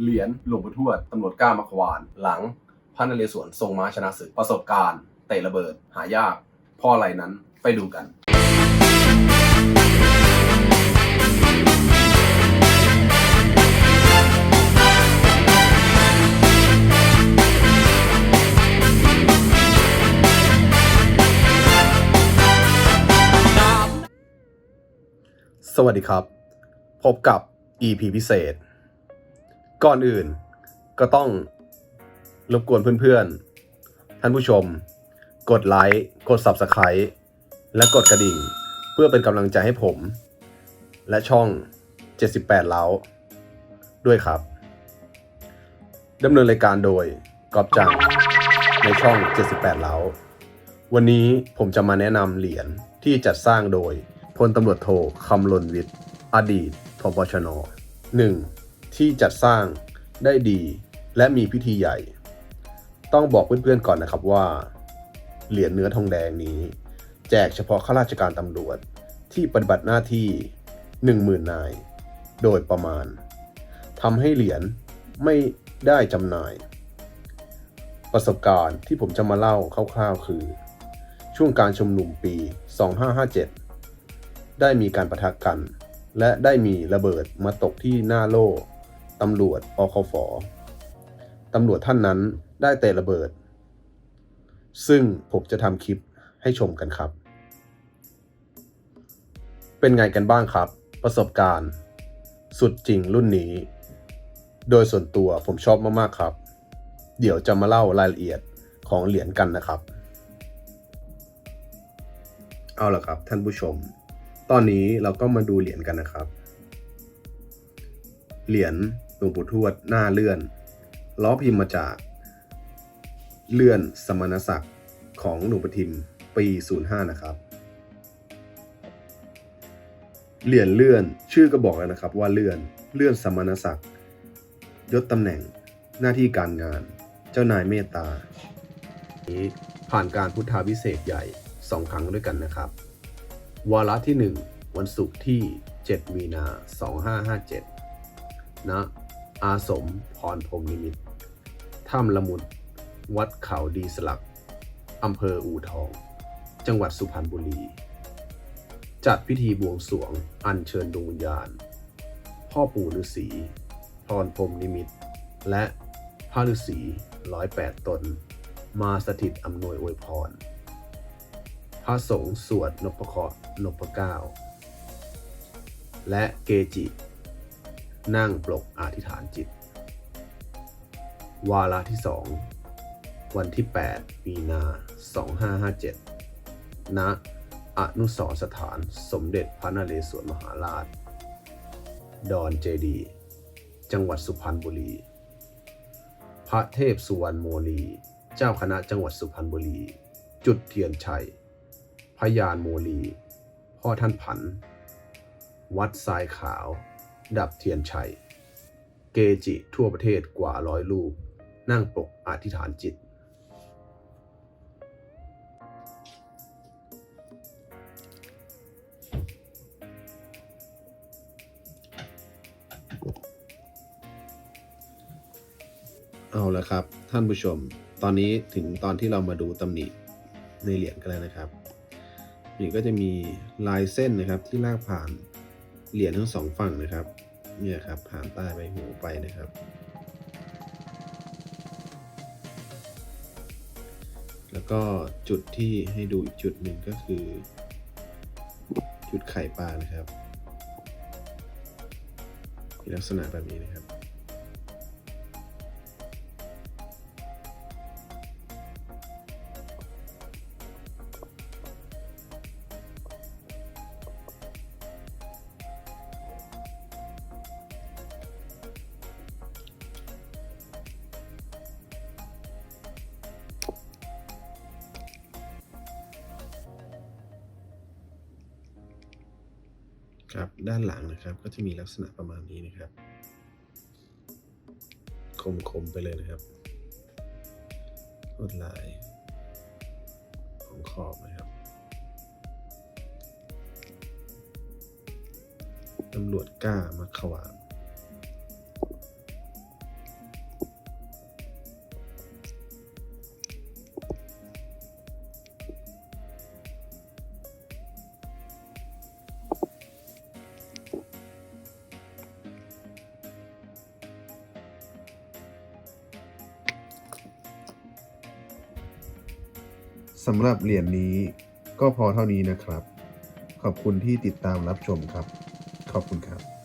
เหรียญหลวงปู่ทวดตำรวจกล้ามัควาน หลังพระนเรศวรทรงม้าชนะศึกประสบการณ์เตะระเบิด หายากพ่ออะไรนั้นไปดูกันสวัสดีครับ พบกับ EP พิเศษ ก่อนอื่นก็ต้องรบกวนเพื่อนๆ ท่านผู้ชม กดไลค์กด Subscribe และกดกระดิ่ง เพื่อเป็นกำลังใจให้ผม และช่อง 78 เล้า ด้วยครับดำเนินรายการโดยกอบจังในช่อง 78 เล้า วันนี้ผมจะมาแนะนำเหรียญที่จัดสร้างโดยพลตำรวจโทคำลนวิทย์ อดีตพบชน 1. ที่จัดสร้างได้ดีและมีพิธีใหญ่ ต้องบอกเพื่อนๆก่อนนะครับว่า เหรียญเนื้อทองแดงนี้ แจกเฉพาะข้าราชการตำรวจที่ปฏิบัติหน้าที่ 10,000 นาย โดยประมาณทำให้เหรียญไม่ได้จำหน่าย ประสบการณ์ที่ผมจะมาเล่าคร่าวๆ คือ ช่วงการชุมนุมปี 2557 ได้มีการประทะกัน และได้มีระเบิดมาตกที่หน้าโล่ ตำรวจอคฟตำรวจท่านนั้นได้เตะระเบิด ซึ่งผมจะทำคลิปให้ชมกันครับ เป็นไงกันบ้างครับ ประสบการณ์ สุดจริงรุ่นนี้ โดยส่วนตัวผมชอบมากๆครับ เดี๋ยวจะมาเล่ารายละเอียดของเหรียญกันนะครับ เอาละครับท่านผู้ชม ตอนนี้เราก็มาดูเหรียญกันนะครับ เหรียญหลวงปู่ทวดหน้าเลื่อน ล้อพิมพ์มาจาก เลื่อนสมณศักดิ์ของหลวงปู่ทิมปี 05 นะครับ เหรียญเลื่อนชื่อก็บอกแล้วนะครับว่าเลื่อนเลื่อนสมณศักดิ์ยศตำแหน่งหน้าที่การงาน เจ้านายเมตตานี้ผ่านการพุทธาพิเศษใหญ่สองครั้งด้วยกันนะครับ วาระที่ 1 วันศุกร์ที่ 7 มีนา 2557 ณอาสมพรพรมนิมิตถ้ำละมุด วัดเขาดีสลัก อำเภออู่ทอง จังหวัดสุพรรณบุรี จัดพิธีบวงสรวงอัญเชิญดวงวิญญาณ พ่อปู่ฤาษีพรพรมนิมิต และพระฤาษีร้อยแปดตน มาสถิตอำนวยอวยพร พระสงฆ์สวดนพเคราะห์นพเก้า และเกจิ นั่งปลกอธิษฐานจิต วาระที่สองวันที่ 8 มีนา 2557 ณ อนุสรสถานสมเด็จพระนเรศวรมหาราช ดอนเจดี จังหวัดสุพรรณบุรี พระเทพสุวรรณโมลี เจ้าคณะจังหวัดสุพรรณบุรี จุดเทียนชัย พยานโมลี พ่อท่านผัน วัดทรายขาว ดับเทียนชัย เกจิทั่วประเทศกว่าร้อยรูปนั่งปกอธิษฐานจิต เอาละครับ ท่านผู้ชม ตอนนี้ถึงตอนที่เรามาดูตำหนิในเหรียญกันแล้วนะครับนี่ก็จะมีลายเส้นนะครับที่ลากผ่าน เหรียญทั้งสองฝั่งนะครับ เนี่ยครับผ่านใต้ใบหูไปนะครับ แล้วก็จุดที่ให้ดูอีกจุดหนึ่งก็คือ จุดไข่ปลานะครับมีลักษณะแบบนี้นะครับ ครับด้านหลังนะครับก็จะมีลักษณะประมาณนี้นะครับ คมๆไปเลยนะครับลวดลายของขอบนะครับตำรวจกล้ามาขวาน สำหรับเหรียญนี้ก็พอเท่านี้นะครับ ขอบคุณที่ติดตามรับชมครับ ขอบคุณครับ